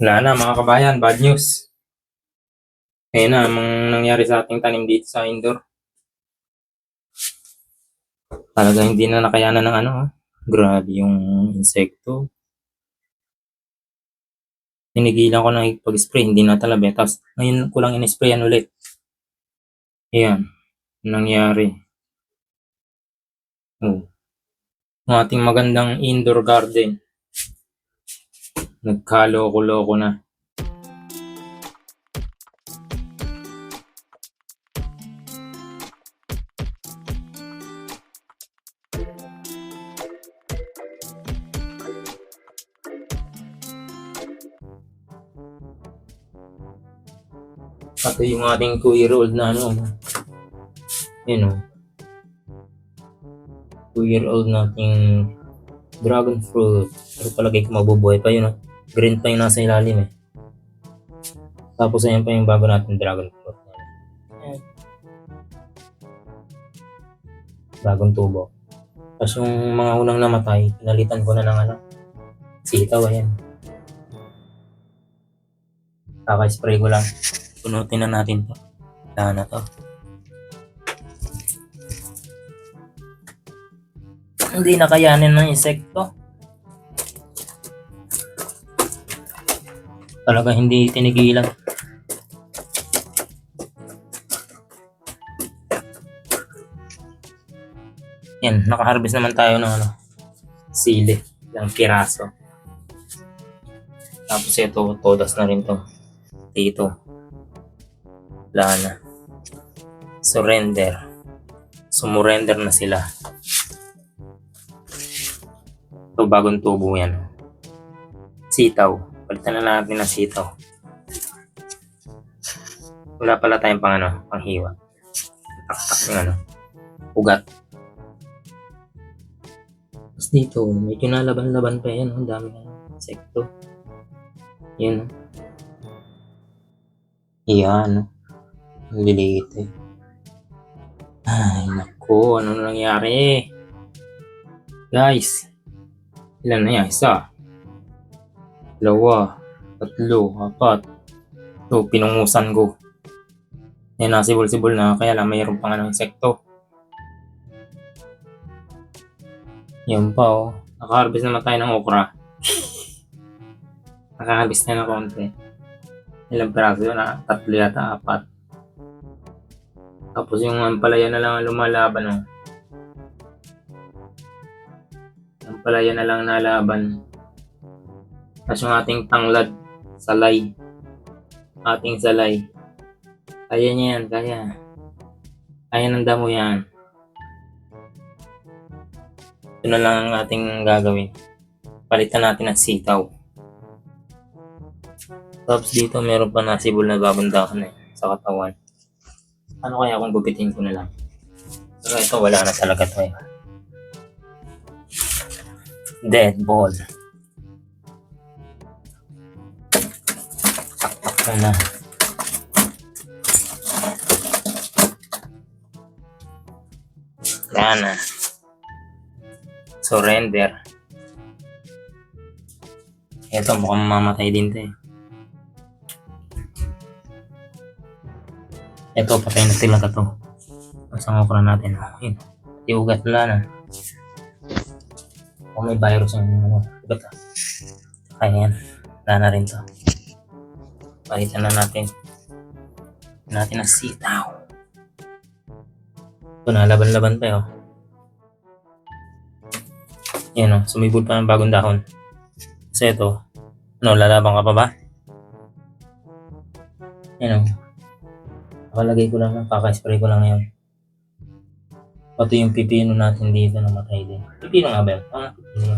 Wala na mga kabayan, bad news. Ayun na, ang nangyari sa ating tanim dito sa indoor. Talaga hindi na nakayanan ng ano. ah. Grabe yung insekto. Tinigilan ko na pag-spray, hindi na talaga. Tapos ngayon ko lang in-sprayan ulit. Ayan, nangyari. Oh. Ang ating magandang indoor garden. Nagkaloko-loko na. Pati yung ating 2-year-old na ano. Yun o. 2-year-old nating dragon fruit. Pero palagay ko mabubuhay pa yun. Oh. Green pa yung nasa ilalim eh. Tapos ayan pa yung bago natin dragon fruit. Ayan. Bagong tubo. Tapos yung mga unang namatay, pinalitan ko na ng ano. Sitaw, ayan. Kaka-spray ko lang. Punutin na natin to. Wala na to. Hindi nakayanin ng insekto. Talaga hindi tinigilan. Yan, nakaharvest naman tayo ng ano, sili, ng piraso. Tapos ito, todas na rin to. Dito. Wala na. Surrender. Sumurrender na sila. Ito, bagong tubo yan. Sitaw. Palitan na natin ng sitaw. Wala pala tayong pang ano, panghiwa. Taktak ng ano, ugat. Tapos dito, medyo nalaban-laban pa yan. Ang dami na insekto. Yan. Yan. Ang liliit eh. Ay, naku. Ano na nangyari? Guys. Ilan na yan? Isa. Dalawa. Tatlo. Apat. Ito, pinungusan ko. Yan, nasibol-sibol na. Kaya lang, mayroon pang ano, insekto. Yan pa, oh. Nakaharvest naman tayo ng okra. Nakaharvest na ng konti. Ilang peraso yun? ah? Tatlo yata, apat. Tapos yung ampalaya na lang ang lumalaban, oh. Ampalaya na lang nalaban. Tapos yung ating tanglad, salay. Ating salay. Kaya niya yan, kaya. Kaya ng damo yan. Ito na lang ang ating gagawin. Palitan natin ng sitaw. Tapos dito meron pa nasibol na babundakan eh, sa katawan. Ano kaya kung gupitin ko na lang? Pero ito wala na talaga to eh. Dead ball. Taktak ko na. Yan na. Surrender. Ito mukhang mamatay din to eh. Ito, patay na sila to. Ang okra natin. Yun. Pati ugat wala na. Kung may virus yung ano, ugat ah. Kaya yan. Wala na rin to. Palitan na natin. Natin ang sitaw. Ito na, laban-laban pa yun. Yan o, sumibol pa ng bagong dahon. Kasi ito, ano, lalaban ka pa ba? Yan o. Nakalagay ko lang, kaka-spray ko lang ngayon. Pati yung pipino natin dito namatay din. Pipino nga ba yun? Ah, pipino.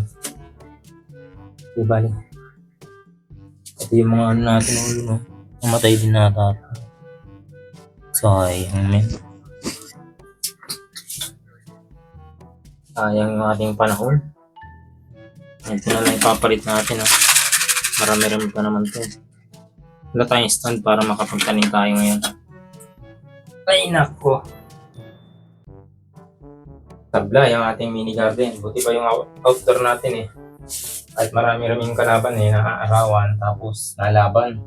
Di bali. Pati yung mga ano natin ulo, no? Namatay din nata. Sayang, men. Sayang yung ating panahon. Ito na lang ipapalit natin, ha? Marami-rami pa naman to. Wala tayong stand para makapagtanim tayo ngayon. Ay, nako. Tabla yung ating mini garden. Buti pa yung out- outdoor natin eh. Kahit marami-raming kalaban eh, naaarawan, tapos nalaban.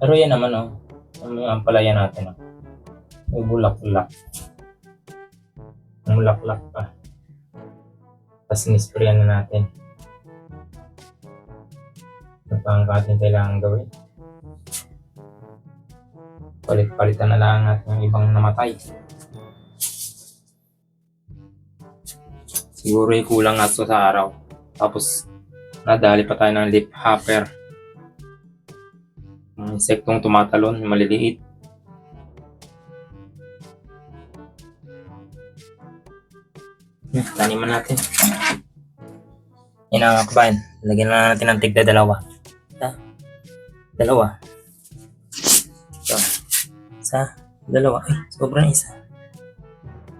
Pero yan naman oh, ang ang palaya natin oh. May bulaklak. Mulaklak pa. Tapos nisprayan na natin. Ano pa ang ating kailangan gawin? Palit-palitan na lang natin yung ibang namatay. Siguro kulang to sa araw. Tapos, nadali pa tayo ng leaf hopper. Mga insektong tumatalon, maliliit. Hmm, Taniman natin. Yan ang kabayan. Lagyan na natin ng tigda dalawa. Isa. Dalawa. Ito. Isa. Dalawa. Ay, sobrang isa.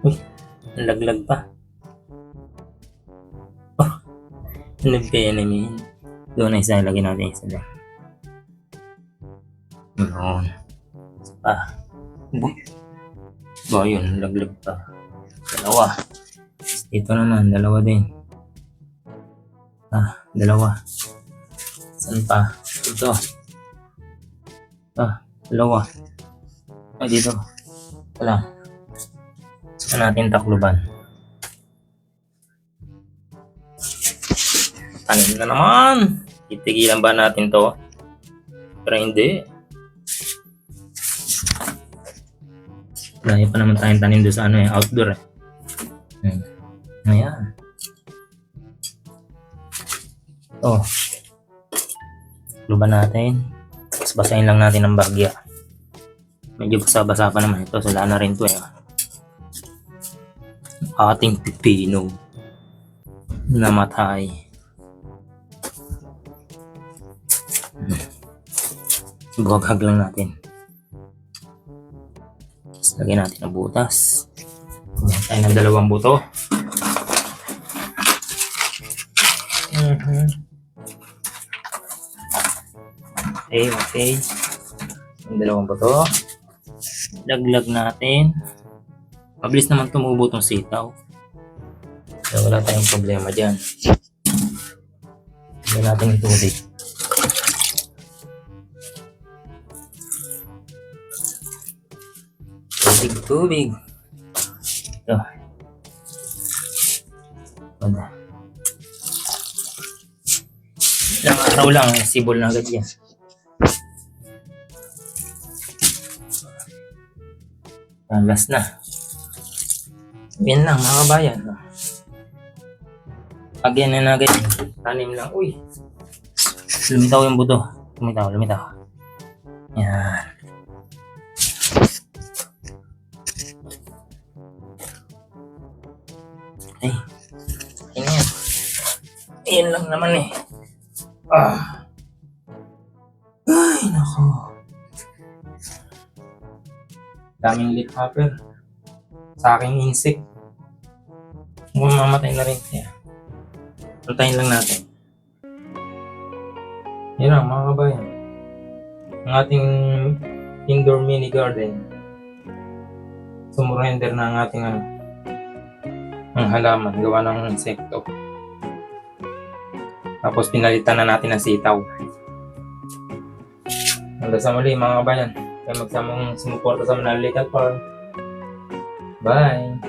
Uy, ang laglag pa. Nagkaya namin. Doon na isa, lagyan natin isa doon. Yun. Pa. Bu- Ba, yun, laglag pa. Dalawa. Ito naman, dalawa din. Ah, dalawa. Saan pa? Ito. Ah, dalawa. Ay, dito. Wala. Saan natin takluban? Tanim na naman! Titigilan ba natin to? Pero hindi. Dahil pa naman tayong tanim doon sa ano eh, outdoor eh. Hmm. Ayan. Oh. Luban natin. Tapos basahin lang natin ng bagya. Medyo basa-basa pa naman ito. Sala na rin to eh. Ating pipino. Namatay. Buwagag lang natin. Tapos lagyan natin ng butas. Kumain tayo ng dalawang buto. Mhm. Okay, okay. Yung dalawang buto. Laglag natin. Mabilis naman tumubo tong sitaw. Kaya wala tayong problema dyan. Lagyan natin yung tubig. Tubig. Ito. Wala. Ilang araw lang, sibol na agad yan. Ah, last na. Yan lang mga kabayan. Again na agad. Tanim lang. Uy. Lumitaw yung buto. Lumitaw, lumitaw. Yan. Ayun lang naman eh. Ah. Ay, nako. Daming leaf hopper. Sa aking insect. Mamamatay na rin kaya. Antayin lang natin. Yan lang mga kabayan. Ang ating indoor mini garden. Sumurrender na ang ating ano, ang halaman gawa ng insekto. Tapos pinalitan na natin ng sitaw. Hanggang sa muli mga kabayan. Kaya magsamang sumuporta sa Manalikat Farm. Bye!